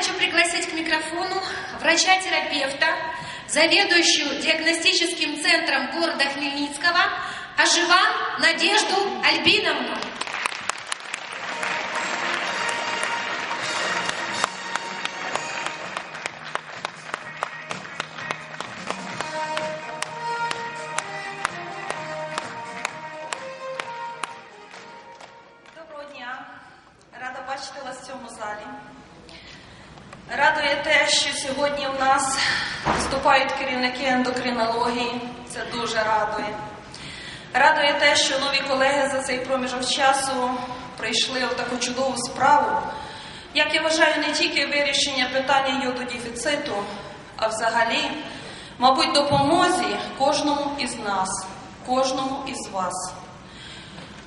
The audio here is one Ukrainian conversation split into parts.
хочу пригласить к микрофону врача-терапевта, заведующую диагностическим центром города Хмельницкого, Аживан Надежду Альбиновну. Питання йододефіциту, а взагалі, мабуть, допомозі кожному із нас, кожному із вас.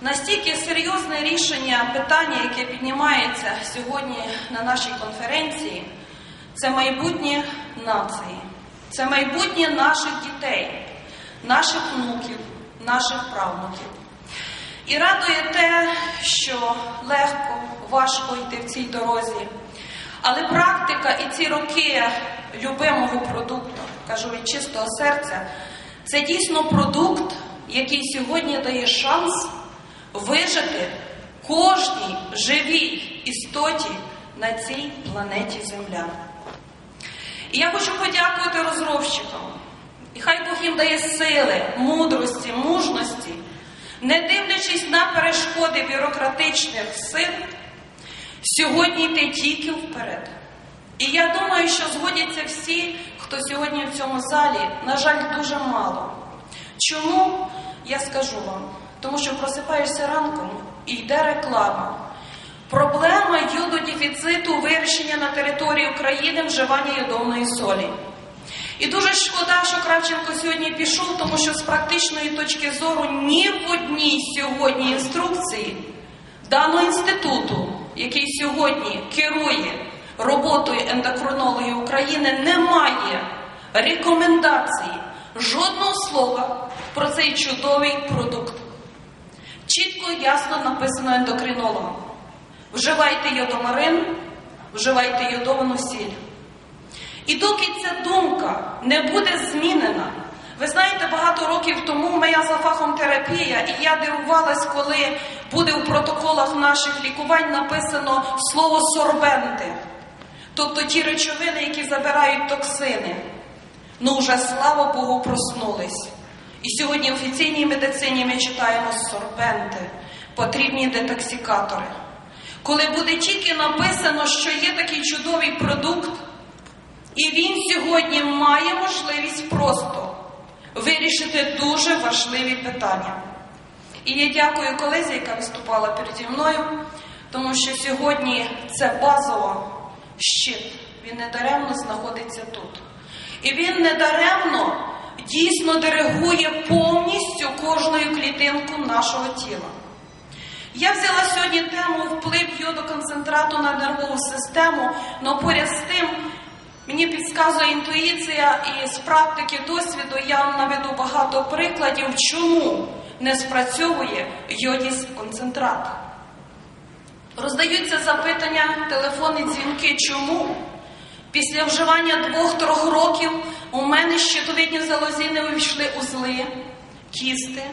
Настільки серйозне рішення питання, яке піднімається сьогодні на нашій конференції, це майбутнє нації, це майбутнє наших дітей, наших внуків, наших правнуків. І радує те, що легко, важко йти в цій дорозі. Але практика і ці роки любимого продукту, кажу від чистого серця, це дійсно продукт, який сьогодні дає шанс вижити кожній живій істоті на цій планеті Земля. І я хочу подякувати розробщикам. І хай Бог їм дає сили, мудрості, мужності, не дивлячись на перешкоди бюрократичних сил, сьогодні йти тільки вперед. І я думаю, що згодяться всі, хто сьогодні в цьому залі, на жаль, дуже мало. Чому я скажу вам? Тому що просипаєшся ранком і йде реклама. Проблема йододефіциту вирішення на території України вживання йодовної солі. І дуже шкода, що Кравченко сьогодні пішов, тому що з практичної точки зору ні в одній сьогодні інструкції даного інституту, який сьогодні керує роботою ендокринології України, немає рекомендації жодного слова про цей чудовий продукт. Чітко і ясно написано ендокринологам. Вживайте йодомарин, вживайте йодовану сіль. І доки ця думка не буде змінена, ви знаєте, багато років тому моя за фахом терапія, і я дивувалась, коли буде у протоколах наших лікувань написано слово сорбенти, тобто ті речовини, які забирають токсини. Ну вже слава Богу, проснулись. І сьогодні в офіційній медицині ми читаємо сорбенти, потрібні детоксикатори. Коли буде тільки написано, що є такий чудовий продукт, і він сьогодні має можливість просто вирішити дуже важливі питання. І я дякую колезі, яка виступала переді мною, тому що сьогодні це базово щит. Він недаремно знаходиться тут. І він недаремно дійсно диригує повністю кожною клітинку нашого тіла. Я взяла сьогодні тему вплив йодоконцентрату на нервову систему, але поряд з тим мені підказує інтуїція і з практики досвіду я наведу багато прикладів, чому не спрацьовує йодіс концентрат. Роздаються запитання, телефонні дзвінки, чому? Після вживання двох-трьох років у мене щитовидні залозі не увійшли узли, кісти.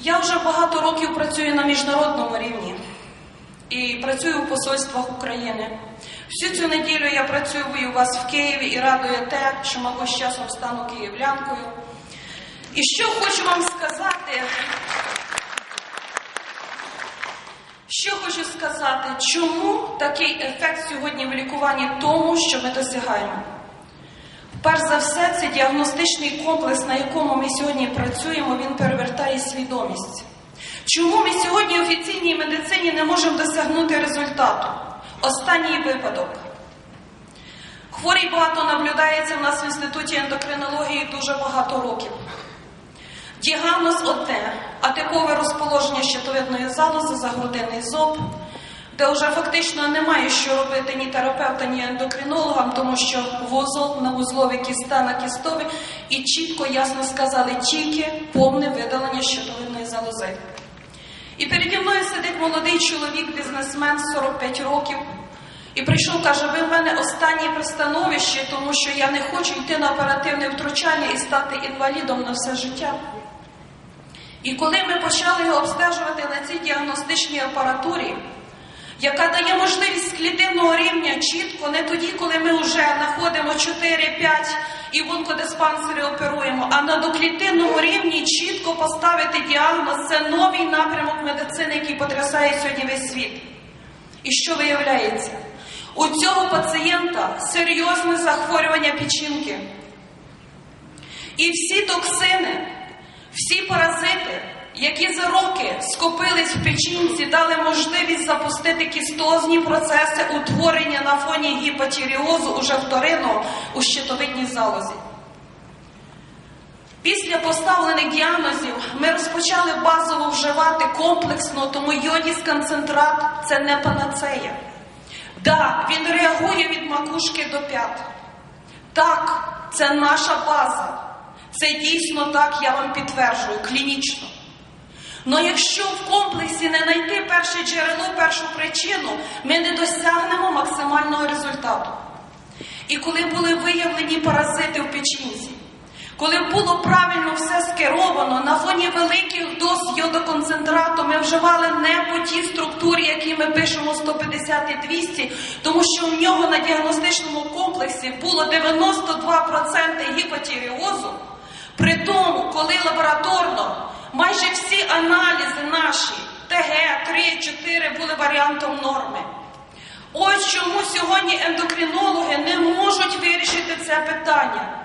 Я вже багато років працюю на міжнародному рівні і працюю у посольствах України. Всю цю неділю я працюю у вас в Києві і радує те, що, мабуть, з часом стану київлянкою. І що хочу вам сказати, що хочу сказати, чому такий ефект сьогодні в лікуванні тому, що ми досягаємо? Перш за все, це діагностичний комплекс, на якому ми сьогодні працюємо, він перевертає свідомість. Чому ми сьогодні в офіційній медицині не можемо досягнути результату? Останній випадок. Хворий багато наблюдається в нас в інституті ендокринології дуже багато років. Діагноз одне, атипове розположення щитовидної залози за грудинний зоб, де вже фактично немає що робити ні терапевта, ні ендокринологам, тому що вузол на вузлові кіста на кістові, і чітко ясно сказали тільки повне видалення щитовидної залози. І переді мною сидить молодий чоловік, бізнесмен 45 років, І прийшов, каже, ви в мене останнє пристановище, тому що я не хочу йти на оперативне втручання і стати інвалідом на все життя. І коли ми почали його обстежувати на цій діагностичній апаратурі, яка дає можливість клітинного рівня чітко, не тоді, коли ми вже знаходимо 4-5 і в онкодиспансері оперуємо, а на доклітинному рівні чітко поставити діагноз це новий напрямок медицини, який потрясає сьогодні весь світ. І що виявляється? У цього пацієнта серйозне захворювання печінки. І всі токсини, всі паразити, які за роки скопились в печінці, дали можливість запустити кістозні процеси утворення на фоні гіпотіріозу уже вторинного у щитовидній залозі. Після поставлених діагнозів ми розпочали базово вживати комплексно, тому йодіс концентрат це не панацея. Так, він реагує від макушки до п'ят. Так, це наша база. Це дійсно так, я вам підтверджую, клінічно. Но якщо в комплексі не знайти перше джерело, першу причину, ми не досягнемо максимального результату. І коли були виявлені паразити в печінці, коли було правильно все скеровано, на фоні великих доз йодоконцентрату ми вживали не по тій структурі, які ми пишемо 150 і 200, тому що в нього на діагностичному комплексі було 92% гіпотіріозу. При тому, коли лабораторно майже всі аналізи наші ТГ 3, 4 були варіантом норми. Ось чому сьогодні ендокринологи не можуть вирішити це питання.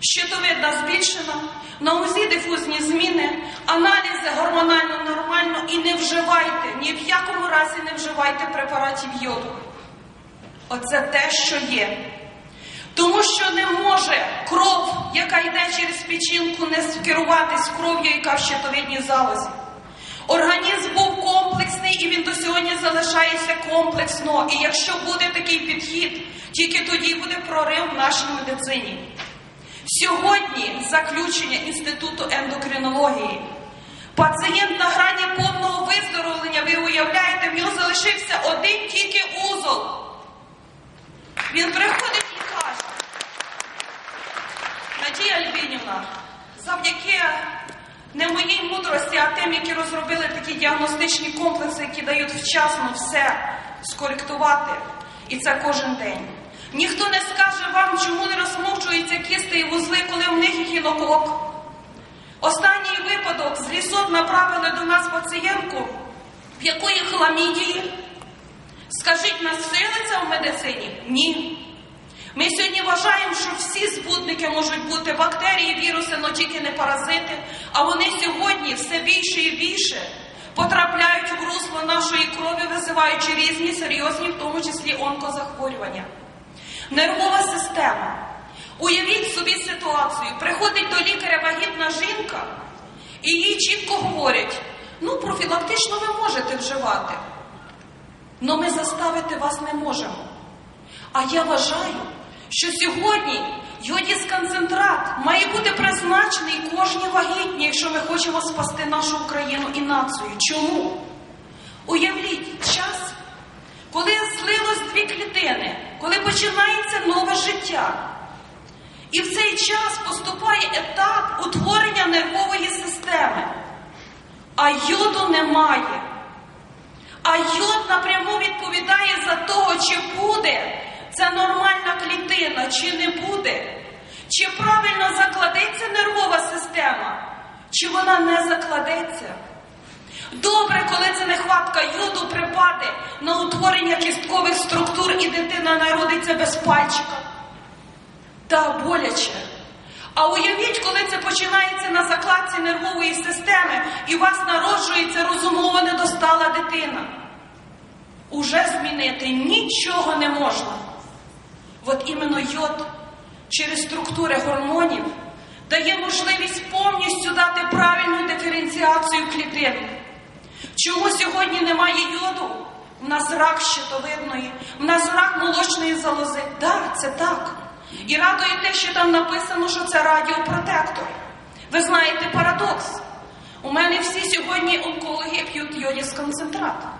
Щитовидна збільшена, на УЗІ дифузні зміни, аналізи гормонально нормально і не вживайте, ні в якому разі не вживайте препаратів йоду. Оце те, що є. Тому що не може кров, яка йде через печінку, не скеруватись кров'ю, яка в щитовидній залозі. Організм був комплексний і він до сьогодні залишається комплексно. І якщо буде такий підхід, тільки тоді буде прорив в нашій медицині. Сьогодні заключення Інституту ендокринології. Пацієнт на грані повного виздоровлення, ви уявляєте, в нього залишився один тільки узол. Він приходить Надія Альбінівна, завдяки не моїй мудрості, а тим, які розробили такі діагностичні комплекси, які дають вчасно все скоректувати, і це кожен день. Ніхто не скаже вам, чому не розмовчуються кісти і вузли, коли в них гінокок. Останній випадок з лісов направили до нас пацієнтку, в якої хламідії. Скажіть, нас силиться в медицині? Ні. Ми сьогодні вважаємо, що всі збудники можуть бути бактерії, віруси, але тільки не паразити. А вони сьогодні все більше і більше потрапляють в русло нашої крові, визиваючи різні серйозні, в тому числі онкозахворювання. Нервова система. Уявіть собі ситуацію. Приходить до лікаря вагітна жінка, і їй чітко говорять: ну, профілактично ви можете вживати, але ми заставити вас не можемо. А я вважаю, що сьогодні йодіс-концентрат має бути призначений кожній вагітній, якщо ми хочемо спасти нашу Україну і націю. Чому? Уявіть час, коли злилось дві клітини, коли починається нове життя. І в цей час поступає етап утворення нервової системи. А йоду немає. А йод напряму відповідає за того, чи буде це нормальна клітина, чи не буде, чи правильно закладеться нервова система, чи вона не закладеться. Добре, коли це нехватка йоду припаде на утворення кісткових структур і дитина народиться без пальчика. Та боляче. А уявіть, коли це починається на закладці нервової системи і вас народжується розумово недостала дитина. Уже змінити нічого не можна. От іменно йод через структури гормонів дає можливість повністю дати правильну диференціацію клітин. Чому сьогодні немає йоду? У нас рак щитовидної, у нас рак молочної залози. Так, да, це так. І радує те, що там написано, що це радіопротектор. Ви знаєте парадокс. У мене всі сьогодні онкологи п'ють йодіс концентрат.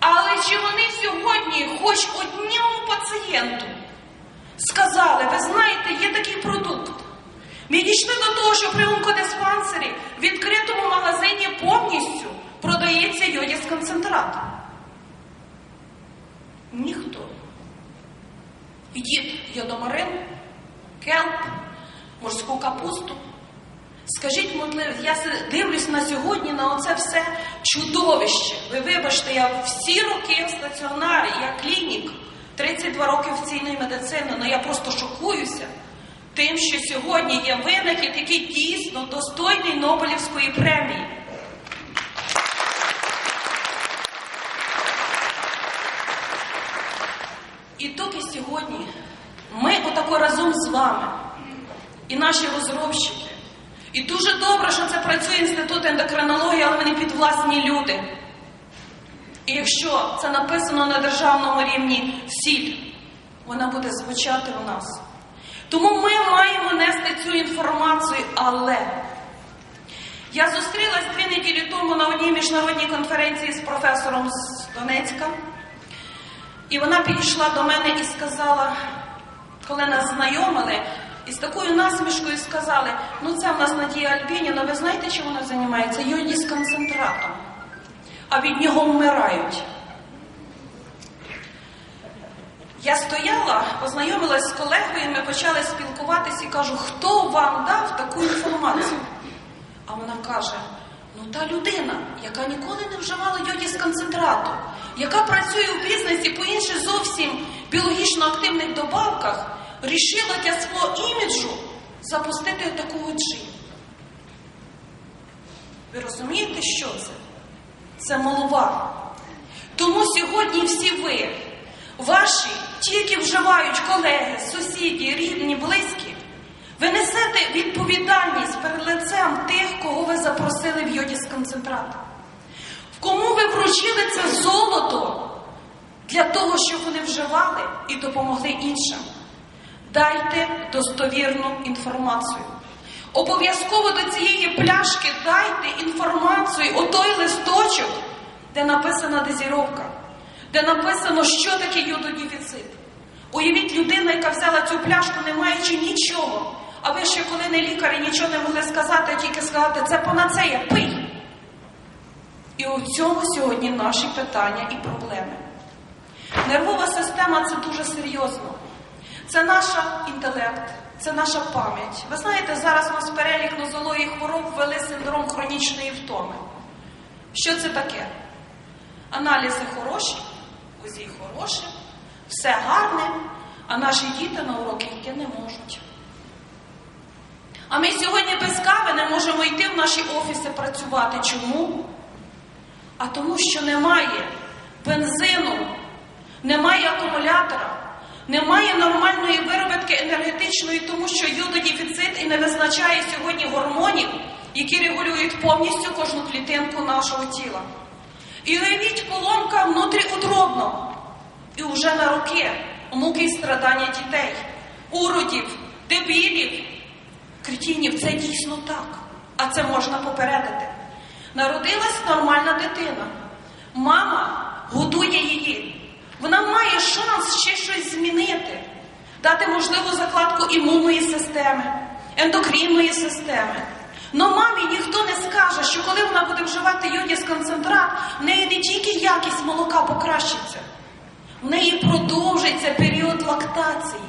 Але чи вони сьогодні хоч одному пацієнту сказали, ви знаєте, є такий продукт. Ми дійшли до того, що при онкодиспансері в відкритому магазині повністю продається йодіс-концентрат. Ніхто. Ідіть йодомарин, келп, морську капусту. Скажіть, можливо, я дивлюсь на сьогодні на оце все чудовище. Ви вибачте, я всі роки в стаціонарі, я клінік, 32 роки офіційної медицини, але я просто шокуюся тим, що сьогодні є винахід, який дійсно достойний Нобелівської премії. І доки сьогодні ми отако разом з вами і наші розробщики. І дуже добре, що це працює інститут ендокринології, але вони підвласні люди. І якщо це написано на державному рівні сіль, вона буде звучати у нас. Тому ми маємо нести цю інформацію, але я зустрілась дві неділі тому на одній міжнародній конференції з професором з Донецька. І вона підійшла до мене і сказала, коли нас знайомили, і з такою насмішкою сказали, ну це в нас Надія Альбініна, ви знаєте, чим вона займається? Йодіс концентратом. А від нього вмирають. Я стояла, познайомилась з колегою, ми почали спілкуватись і кажу, хто вам дав таку інформацію? А вона каже: ну та людина, яка ніколи не вживала йодіс концентрату, яка працює в бізнесі по інших зовсім біологічно активних добавках, рішила для свого іміджу запустити таку джин. Ви розумієте, що це? Це молова. Тому сьогодні всі ви, ваші, ті, які вживають колеги, сусіді, рідні, близькі, ви несете відповідальність перед лицем тих, кого ви запросили в йодіс концентрат. В кому ви вручили це золото для того, щоб вони вживали і допомогли іншим. Дайте достовірну інформацію. Обов'язково до цієї пляшки дайте інформацію, отой листочок, де написана дозіровка, де написано, що таке йододефіцит. Уявіть людину, яка взяла цю пляшку, не маючи нічого. А ви ще коли не лікарі нічого не могли сказати, а тільки сказати, це панацея, пий. І у цьому сьогодні наші питання і проблеми. Нервова система це дуже серйозно. Це наш інтелект, це наша пам'ять. Ви знаєте, зараз у нас перелік нозології хвороб ввели синдром хронічної втоми. Що це таке? Аналізи хороші, УЗІ хороші, все гарне, а наші діти на уроки йти не можуть. А ми сьогодні без кави не можемо йти в наші офіси працювати. Чому? А тому, що немає бензину, немає акумулятора, немає нормальної виробітки енергетичної, тому що йододефіцит і не визначає сьогодні гормонів, які регулюють повністю кожну клітинку нашого тіла. І уявіть поломка внутріутробно. І вже на роки муки і страдання дітей, уродів, дебілів, кретінів. Це дійсно так. А це можна попередити. Народилась нормальна дитина. Мама годує її. Вона має шанс ще щось змінити, дати можливу закладку імунної системи, ендокринної системи. Но мамі ніхто не скаже, що коли вона буде вживати йодіс концентрат, в неї не тільки якість молока покращиться, в неї продовжиться період лактації.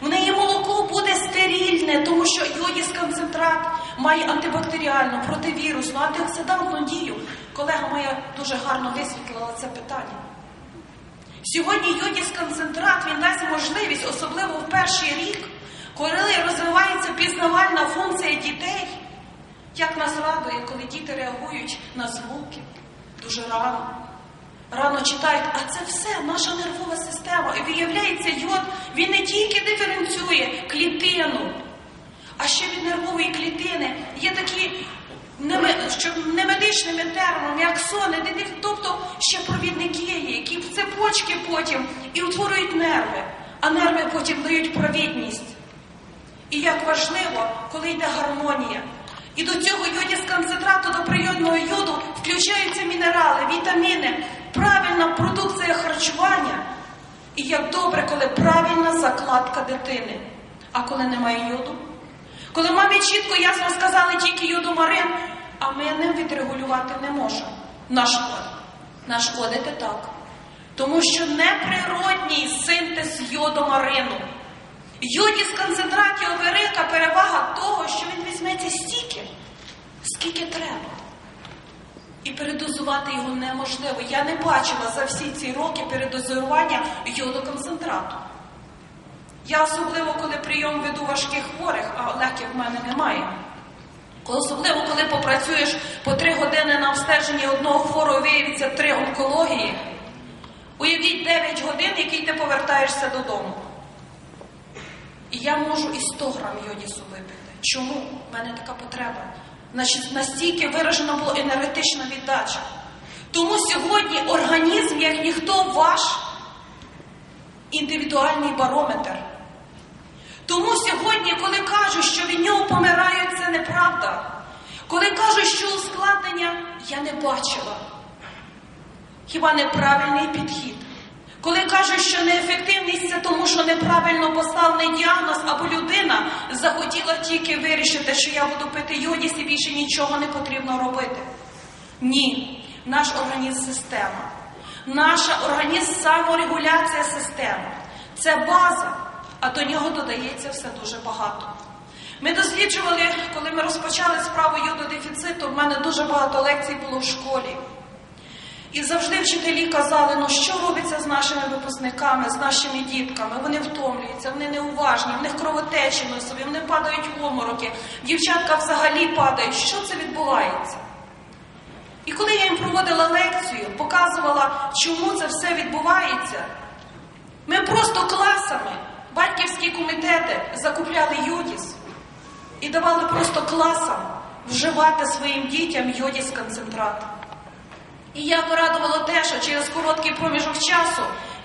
В неї молоко буде стерильне, тому що йодіс концентрат має антибактеріальну, противірусну, антиоксидантну дію. Колега моя дуже гарно висвітлила це питання. Сьогодні йодіс концентрат він дасть можливість, особливо в перший рік, коли розвивається пізнавальна функція дітей, як нас радує, коли діти реагують на звуки дуже рано. Рано читають, а це все наша нервова система. І виявляється, йод він не тільки диференціює клітину, а ще від нервової клітини є такі що не медичними термінами, як сони, тобто ще провідники є, які потім і утворюють нерви, а нерви потім дають провідність. І як важливо, коли йде гармонія. І до цього йодіс концентрату, до прийомного йоду включаються мінерали, вітаміни, правильна продукція. харчування. І як добре, коли правильна закладка дитини. А коли немає йоду? Коли мамі чітко ясно сказали тільки йодомарин, а ми ним відрегулювати не можемо. Нашкодити так. Тому що неприродній синтез йодомарину. Йодіс концентратів велика перевага того, що він візьметься стільки, скільки треба. І передозувати його неможливо. Я не бачила за всі ці роки передозування йодоконцентрату. Я особливо, коли прийом веду важких хворих, а легких в мене немає. Особливо, коли попрацюєш по три години на обстеженні одного хворого, виявиться три онкології. Уявіть 9 годин, які ти повертаєшся додому. І я можу і 100 грам йодісу випити. Чому? В мене така потреба. Значить, настільки виражена була енергетична віддача. Тому сьогодні організм, як ніхто ваш індивідуальний барометр. Тому сьогодні, коли кажуть, що від нього помирають, це неправда. Коли кажуть, що ускладнення, я не бачила. Хіба неправильний підхід? Коли кажуть, що неефективність це тому, що неправильно поставлений діагноз, або людина захотіла тільки вирішити, що я буду пити йодіс і більше нічого не потрібно робити. Ні, наш організм система. Наша організм саморегуляція системи. Це база, а до нього додається все дуже багато. Ми досліджували, коли ми розпочали справу йододефіциту, в мене дуже багато лекцій було в школі. І завжди вчителі казали, ну що робиться з нашими випускниками, з нашими дітками? Вони втомлюються, вони неуважні, в них кровотечі носові, вони падають в омороки, дівчатка взагалі падають. Що це відбувається? І коли я їм проводила лекцію, показувала, чому це все відбувається, ми просто класами, батьківські комітети закупляли йодіс і давали просто класам вживати своїм дітям йодіс концентрат. І я порадувала те, що через короткий проміжок часу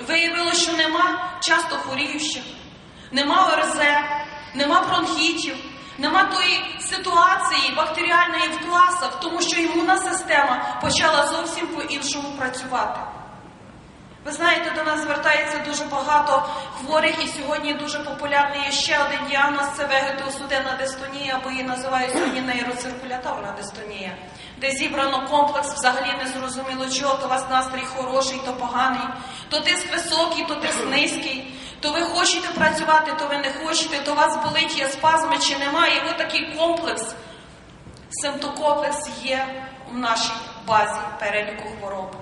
виявилося, що нема часто хворіючих, нема ОРЗ, нема бронхітів, нема тої ситуації бактеріальної в класах, тому що імунна система почала зовсім по-іншому працювати. Ви знаєте, до нас звертається дуже багато хворих, і сьогодні дуже популярний є ще один діагноз це вегетосуденна дистонія, або її називають сьогодні нейроциркуляторна дистонія, де зібрано комплекс взагалі не зрозуміло чого, то у вас настрій хороший, то поганий, то тиск високий, то тиск низький, то ви хочете працювати, то ви не хочете, то у вас болить, є спазми чи немає. І ось такий комплекс, симптокомплекс є в нашій базі переліку хвороб.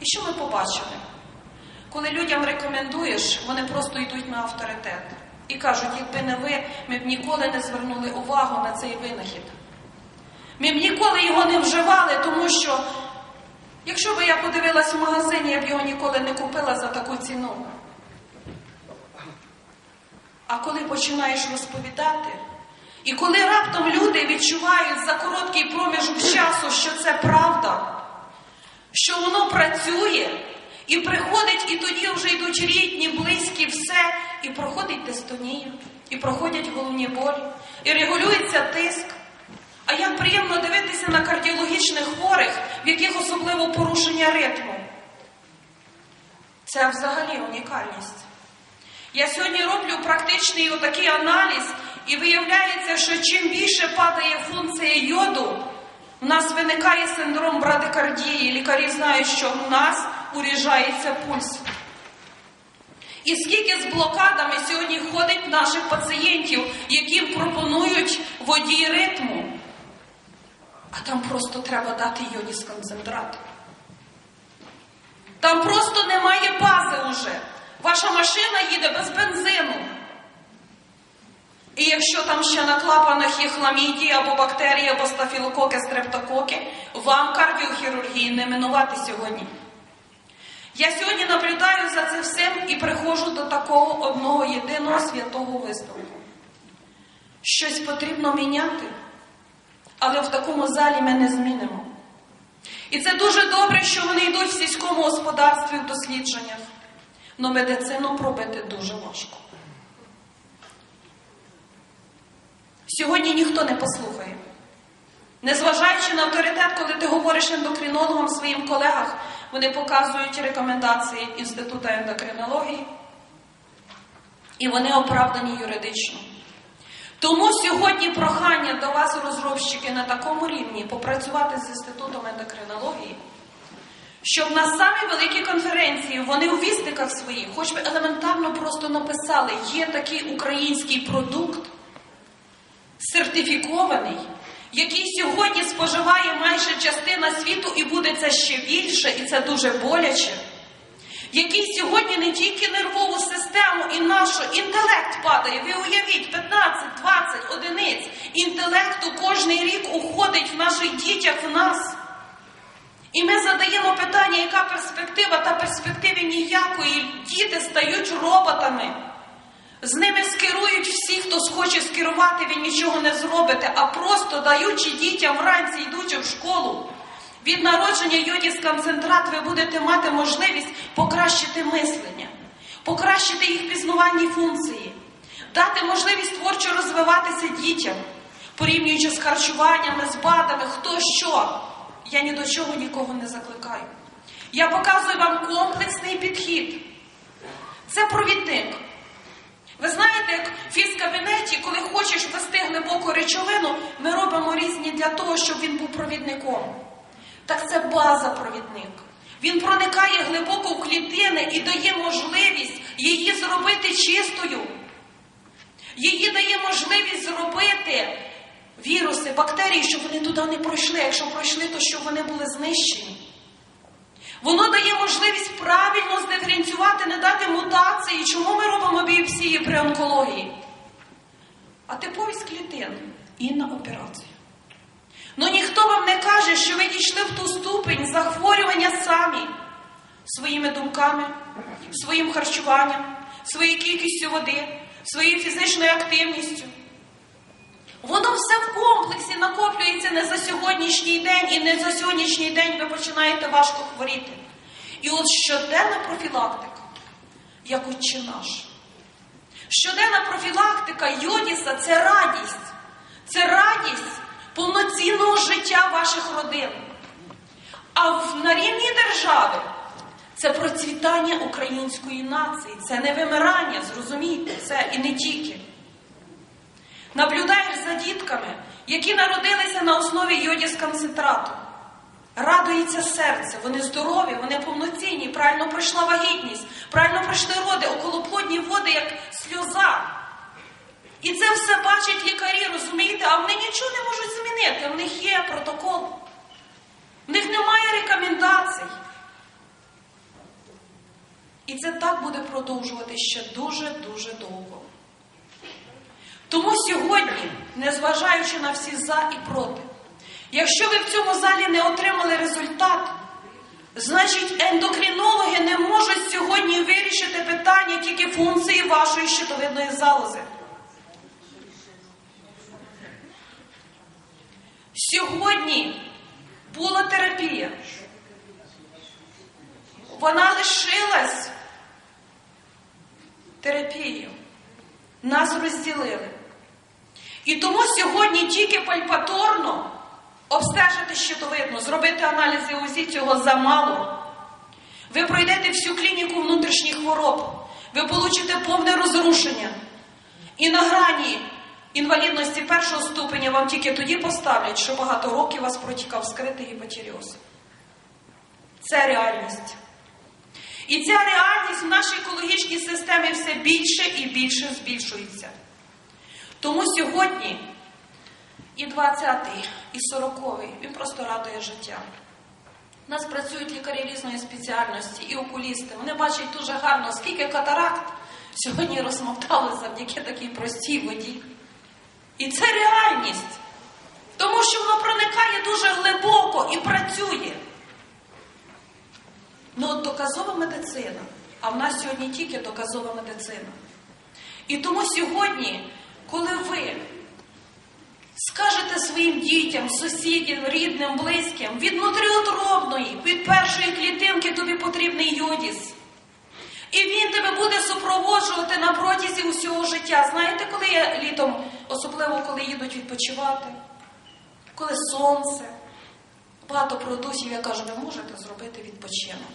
І що ми побачили? Коли людям рекомендуєш, вони просто йдуть на авторитет і кажуть, якби не ви, ми б ніколи не звернули увагу на цей винахід. Ми б ніколи його не вживали, тому що, якщо б я подивилась в магазині, я б його ніколи не купила за таку ціну. А коли починаєш розповідати, і коли раптом люди відчувають за короткий проміжок часу, що це правда, що воно працює, і приходить, і тоді вже йдуть рідні, близькі, все, і проходить дистонія, і проходять головні болі, і регулюється тиск. А як приємно дивитися на кардіологічних хворих, в яких особливо порушення ритму. Це взагалі унікальність. Я сьогодні роблю практичний отакий аналіз, і виявляється, що чим більше падає функція йоду, у нас виникає синдром брадикардії. Лікарі знають, що в нас уріжається пульс. І скільки з блокадами сьогодні ходить наших пацієнтів, яким пропонують водій ритму, а там просто треба дати йодіс концентрат. Там просто немає бази уже. Ваша машина їде без бензину. І якщо там ще на клапанах є хламідії або бактерії, або стафілококи, стрептококи, вам кардіохірургії не минувати сьогодні. Я сьогодні наблюдаю за цим всім і приходжу до такого одного єдиного святого висновку. Щось потрібно міняти, але в такому залі ми не змінимо. І це дуже добре, що вони йдуть в сільському господарстві в дослідженнях. Но медицину пробити дуже важко. Сьогодні ніхто не послухає. Незважаючи на авторитет, коли ти говориш ендокринологам своїм колегам, вони показують рекомендації Інституту ендокринології, і вони оправдані юридично. Тому сьогодні прохання до вас, розробщики, на такому рівні попрацювати з Інститутом ендокринології, щоб на самі великі конференції вони у вісниках своїх, хоч би елементарно просто написали, є такий український продукт, сертифікований, який сьогодні споживає майже частина світу і буде це ще більше, і це дуже боляче. Який сьогодні не тільки нервову систему і нашу інтелект падає. Ви уявіть, 15-20 одиниць інтелекту кожний рік уходить в наших дітях в нас. І ми задаємо питання, яка перспектива, та перспективи ніякої. Діти стають роботами. З ними скерують всі, хто схоче скерувати, ви нічого не зробите, а просто даючи дітям вранці, йдучи в школу. Від народження йодіс концентрат ви будете мати можливість покращити мислення, покращити їх пізнавальні функції, дати можливість творчо розвиватися дітям, порівнюючи з харчуваннями, з БАДами, хто що. Я ні до чого нікого не закликаю. Я показую вам комплексний підхід. Це провідник. Ви знаєте, як в фізкабінеті, коли хочеш ввести глибоку речовину, ми робимо різні для того, щоб він був провідником. Так це база провідник. Він проникає глибоко в клітини і дає можливість її зробити чистою. Її дає можливість зробити віруси, бактерії, щоб вони туди не пройшли. Якщо пройшли, то щоб вони були знищені. Воно дає можливість правильно здиференціювати, не дати мутації. Чому ми робимо біопсії при онкології? А типовість клітин і на операцію. Ну ніхто вам не каже, що ви дійшли в ту ступень захворювання самі своїми думками, своїм харчуванням, своєю кількістю води, своєю фізичною активністю. Воно все комплексі накоплюється не за сьогоднішній день, і не за сьогоднішній день ви починаєте важко хворіти. І от щоденна профілактика, як отче наш. Щоденна профілактика Йодіса це радість. Це радість повноцінного життя ваших родин. А на рівні держави це процвітання української нації, це не вимирання, зрозумійте, це і не тільки. Наблюдаєш за дітками, які народилися на основі йодіс концентрату. Радується серце, вони здорові, вони повноцінні, правильно пройшла вагітність, правильно пройшли роди, околоплодні води, як сльоза. І це все бачать лікарі, розумієте, а вони нічого не можуть змінити. В них є протокол. В них немає рекомендацій. І це так буде продовжувати ще дуже-дуже довго. Тому сьогодні, незважаючи на всі за і проти, якщо ви в цьому залі не отримали результат, значить ендокринологи не можуть сьогодні вирішити питання тільки функції вашої щитовидної залози. Сьогодні була терапія. Вона лишилась терапією. Нас розділили. І тому сьогодні тільки пальпаторно обстежити щитовидну, зробити аналізи УЗІ цього замало. Ви пройдете всю клініку внутрішніх хвороб, ви получите повне розрушення. І на грані інвалідності першого ступеня вам тільки тоді поставлять, що багато років вас протікав скритий гіпотіріоз. Це реальність. І ця реальність в нашій екологічній системі все більше і більше збільшується. Тому сьогодні і 20-й, і 40-й, він просто радує життя. У нас працюють лікарі різної спеціальності і окулісти. Вони бачать дуже гарно, скільки катаракт сьогодні розмотали завдяки такій простій воді. І це реальність. Тому що воно проникає дуже глибоко і працює. Ну, от доказова медицина. А в нас сьогодні тільки доказова медицина. І тому сьогодні, коли ви скажете своїм дітям, сусідям, рідним, близьким, від внутріутробної, від першої клітинки тобі потрібний йодіс. І він тебе буде супроводжувати на протязі усього життя. Знаєте, коли я літом, особливо коли їдуть відпочивати, коли сонце, багато продуктів, я кажу, ви можете зробити відпочинок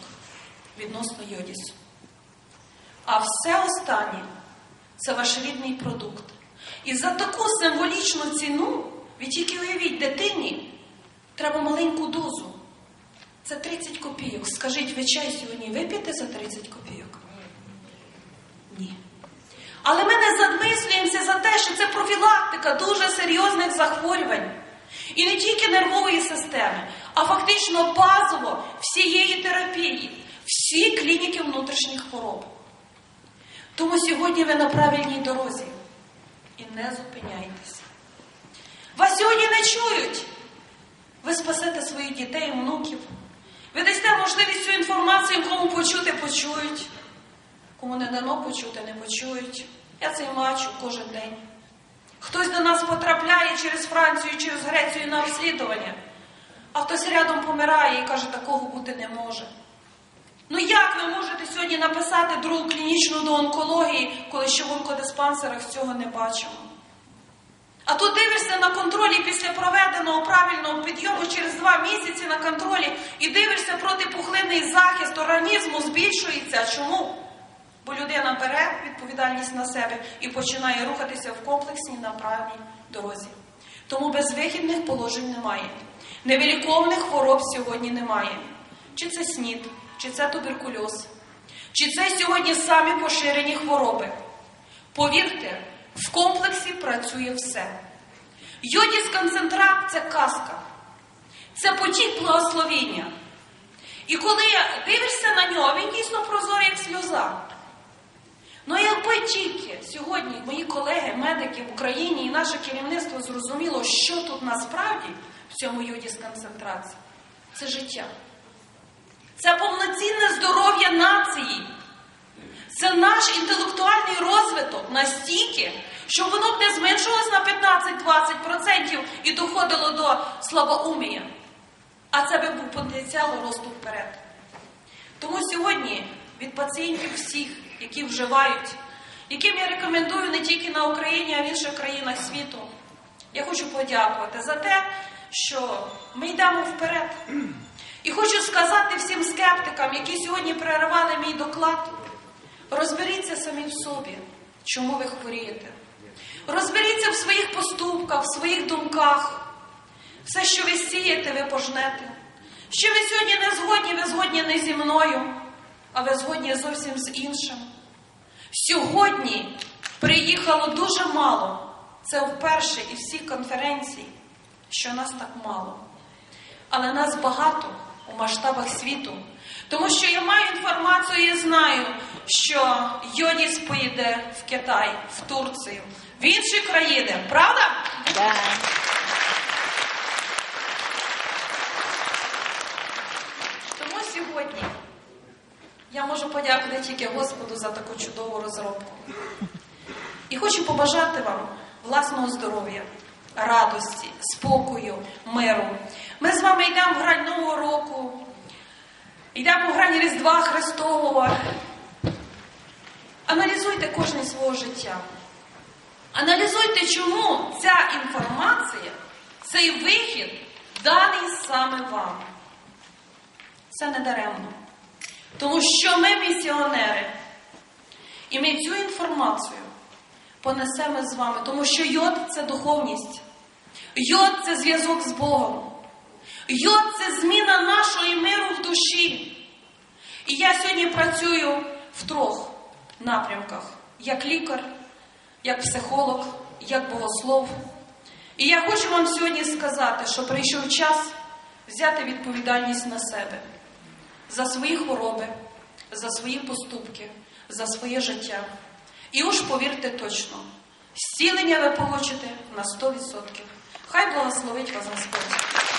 відносно йодісу. А все останнє це ваш рідний продукт. І за таку символічну ціну, ви тільки уявіть, дитині треба маленьку дозу. Це 30 копійок. Скажіть, ви чай сьогодні вип'єте за 30 копійок? Ні. Але ми не задмислюємося за те, що це профілактика дуже серйозних захворювань. І не тільки нервової системи, а фактично базово всієї терапії, всі клініки внутрішніх хвороб. Тому сьогодні ви на правильній дорозі. І не зупиняйтеся. Вас сьогодні не чують. Ви спасете своїх дітей, внуків. Ви дасте можливість цю інформацію, кому почути, почують. Кому не дано почути, не почують. Я це бачу кожен день. Хтось до нас потрапляє через Францію, через Грецію на обслідування, а хтось рядом помирає і каже, такого бути не може. Ну як ви можете сьогодні написати другу клінічну до онкології, коли ще в онкодиспансерах цього не бачимо? А тут дивишся на контролі після проведеного правильного підйому через два місяці на контролі і дивишся протипухлинний захист організму збільшується. Чому? Бо людина бере відповідальність на себе і починає рухатися в комплексній на правильній дорозі. Тому безвихідних положень немає. Невиліковних хвороб сьогодні немає. Чи це СНІД, чи це туберкульоз, чи це сьогодні самі поширені хвороби. Повірте, в комплексі працює все. Йодіс концентрат це казка, це потік благословіння. І коли дивишся на нього, він дійсно прозорий, як сльоза. Ну якби тільки сьогодні мої колеги, медики в Україні і наше керівництво зрозуміло, що тут насправді в цьому йоді з концентрації, це життя. Це повноцінне здоров'я нації. Це наш інтелектуальний розвиток настільки, що воно б не зменшилось на 15-20% і доходило до слабоумія. А це би був потенціал росту вперед. Тому сьогодні від пацієнтів всіх, які вживають, яким я рекомендую не тільки на Україні, а в інших країнах світу, я хочу подякувати за те, що ми йдемо вперед. І хочу сказати всім скептикам, які сьогодні переривали мій доклад, розберіться самі в собі, чому ви хворієте. Розберіться в своїх поступках, в своїх думках. Все, що ви сієте, ви пожнете. Що ви сьогодні не згодні, ви згодні не зі мною, а ви згодні зовсім з іншим. Сьогодні приїхало дуже мало. Це вперше і всі конференції, що нас так мало. Але нас багато у масштабах світу. Тому що я маю інформацію і знаю, що Йодіс поїде в Китай, в Турцію, в інші країни. Правда? Да. Тому сьогодні я можу подякувати тільки Господу за таку чудову розробку. І хочу побажати вам власного здоров'я, радості, спокою, миру. Ми з вами йдемо в грань Нового року, йдемо в грань Різдва Христового. Аналізуйте кожне свого життя. Аналізуйте, чому ця інформація, цей вихід даний саме вам. Це не даремно. Тому що ми місіонери. І ми цю інформацію понесемо з вами, тому що йод це духовність. Йод це зв'язок з Богом. Йод це зміна нашої миру в душі. І я сьогодні працюю в трьох напрямках: як лікар, як психолог, як богослов. І я хочу вам сьогодні сказати, що прийшов час взяти відповідальність на себе за свої хвороби, за свої поступки, за своє життя. І уж повірте точно, зцілення ви получите на 100%. Хай благословить вас Господь.